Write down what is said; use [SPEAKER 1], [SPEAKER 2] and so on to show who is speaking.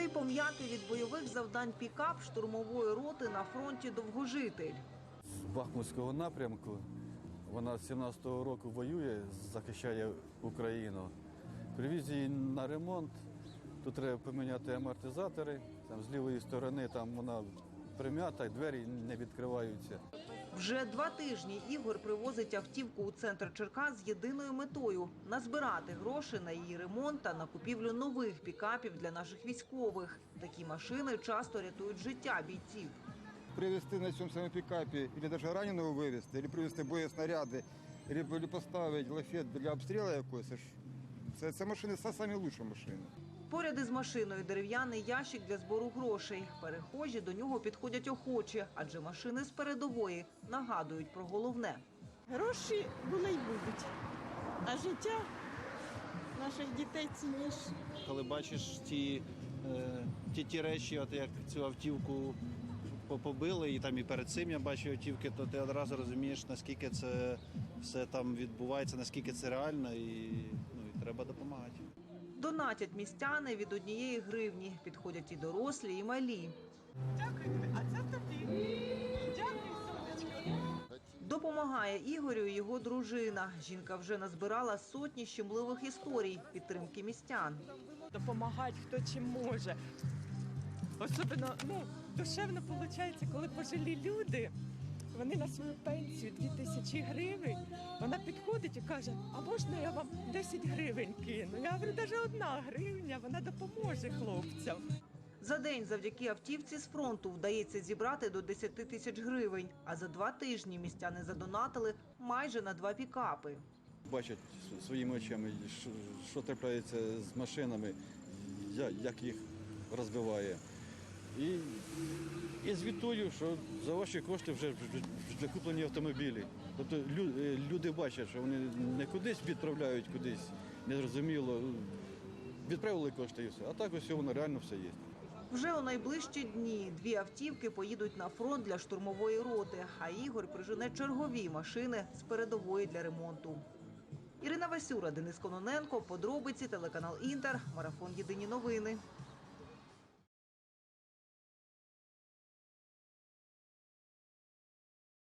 [SPEAKER 1] Цей пом'ятий від бойових завдань пікап штурмової роти на фронті довгожитель.
[SPEAKER 2] з Бахмутського напрямку. Вона з 17-го року воює, захищає Україну. Привіз її на ремонт. Тут треба поміняти амортизатори. Там з лівої сторони там вона прим'ята, двері не відкриваються.
[SPEAKER 1] Вже два тижні Ігор привозить автівку у центр Черкас з єдиною метою назбирати гроші на її ремонт та на купівлю нових пікапів для наших військових. Такі машини часто рятують життя бійців.
[SPEAKER 3] привезти на цьому самому пікапі, або навіть раненого вивезти, або привезти боєснаряди, або поставити лафет для обстрілу якогось. Це, це, машини, це лучші машини.
[SPEAKER 1] Поряд із машиною дерев'яний ящик для збору грошей. Перехожі до нього підходять охоче, адже машини з передової нагадують про головне.
[SPEAKER 4] Гроші були й будуть, а життя наших дітей цінніше.
[SPEAKER 5] коли бачиш ті, е, ті, ті речі, от як цю автівку побили, і там і перед цим я бачив автівки, то ти одразу розумієш, наскільки це все там відбувається, наскільки це реально, і, ну, і треба допомагати.
[SPEAKER 1] Донатять містяни від однієї гривні. Підходять і дорослі, і малі. Допомагає Ігорю і його дружина. Жінка вже назбирала сотні щемливих історій підтримки містян.
[SPEAKER 6] допомагати хто чим може. Особливо ну, душевно виходить, коли пожилі люди, вони на свою пенсію 2 тисячі гривень, вона підходить і каже, а можна я вам 10 гривень кину? Я говорю, навіть одна гривня, вона допоможе хлопцям.
[SPEAKER 1] За день завдяки автівці з фронту вдається зібрати до 10 тисяч гривень. А за два тижні містяни задонатили майже на два пікапи.
[SPEAKER 2] Бачать своїми очами, що, що трапляється з машинами, як їх розбиває. І, звітую, що за ваші кошти вже, вже, вже куплені автомобілі. Тобто е, люди бачать, що вони не кудись відправляють кудись, незрозуміло. Відправили кошти і все. А так ось воно реально все є.
[SPEAKER 1] Вже у найближчі дні дві автівки поїдуть на фронт для штурмової роти, а Ігор прижене чергові машини з передової для ремонту. Ірина Васюра, Денис Кононенко, подробиці, телеканал Інтер, марафон Єдині новини.